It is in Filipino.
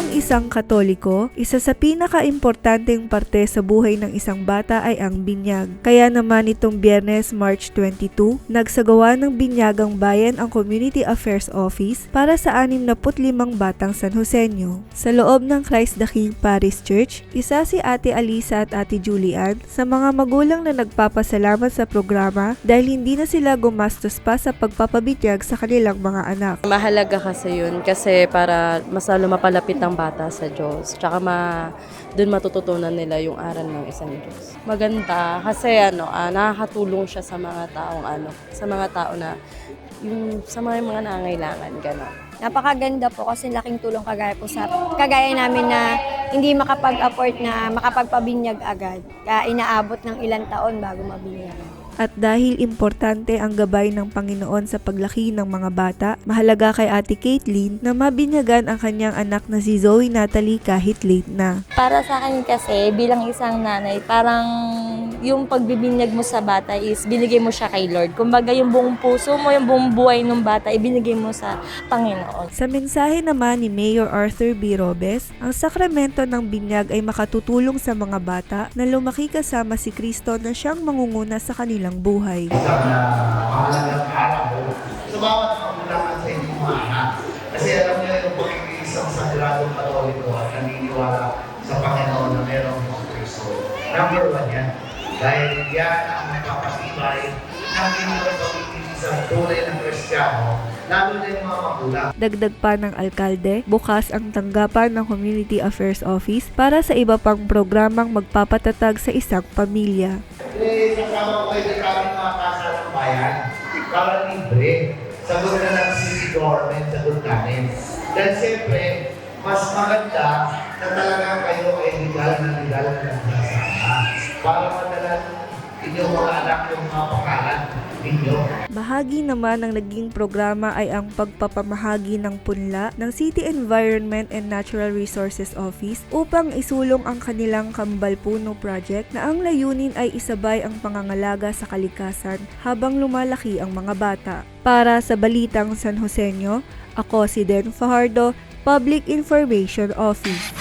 Bilang isang katoliko, isa sa pinaka-importanteng parte sa buhay ng isang bata ay ang binyag. Kaya naman itong biyernes March 22, nagsagawa ng binyagang bayan ang Community Affairs Office para sa 65 batang San Joseño. Sa loob ng Christ the King Parish Church, isa si Ate Alisa at Ate Julian sa mga magulang na nagpapasalamat sa programa dahil hindi na sila gumastos pa sa pagpapabinyag sa kanilang mga anak. Mahalaga kasi yun kasi para mas lalo mapalapit ang bata sa Diyos. Tsaka ma, dun matututunan nila yung aral ng isang Diyos. Maganda kasi ano, ah, nakakatulong siya sa mga taong ano, sa mga tao na yung sa mga mga nangangailangan, gano'n. Napakaganda po kasi laking tulong kagaya po sa kagaya namin na hindi makapag-afford na makapagpabinyag agad. Kaya inaabot ng ilang taon bago mabinyag. At dahil importante ang gabay ng Panginoon sa paglaki ng mga bata, mahalaga kay Ate Caitlin na mabinyagan ang kanyang anak na si Zoe Natalie kahit late na. Para sa akin kasi, bilang isang nanay, parang yung pagbibinyag mo sa bata is binigay mo siya kay Lord. Kumbaga yung buong puso mo, yung buong buhay ng bata, ibinigay mo sa Panginoon. Sa mensahe naman ni Mayor Arthur B. Robes, ang sakramento ng binyag ay makatutulong sa mga bata na lumaki kasama si Kristo na siyang mangunguna sa kanilang buhay. isang na mahalagang araw sa bawat magulang at sa inyong mga anak. Kasi alam niyo yung pagiging isang sagradong katoliko at naniniwala sa Panginoon na mayroong mga Kristo. Number one yan. Dahil yan ang magpapatibay ng inyong pagiging isang tunay na Kristiyano, lalo na yung mga magulang. Dagdag pa ng alkalde, bukas ang tanggapan ng Community Affairs Office para sa iba pang programang magpapatatag sa isang pamilya. Eh, kasama ko kayo kami mga kasa ng bayan para libre. Sagot na ng city government, sagot namin. Dahil siyempre, mas maganda na talaga kayo ay legal na legal na nagsasama para inyong mga anak yung mga pangalan ninyo. Bahagi naman ng naging programa ay ang pagpapamahagi ng punla ng City Environment and Natural Resources Office upang isulong ang kanilang Kambal Puno Project na ang layunin ay isabay ang pangangalaga sa kalikasan habang lumalaki ang mga bata. Para sa Balitang San Joseño, ako si Den Fajardo, Public Information Office.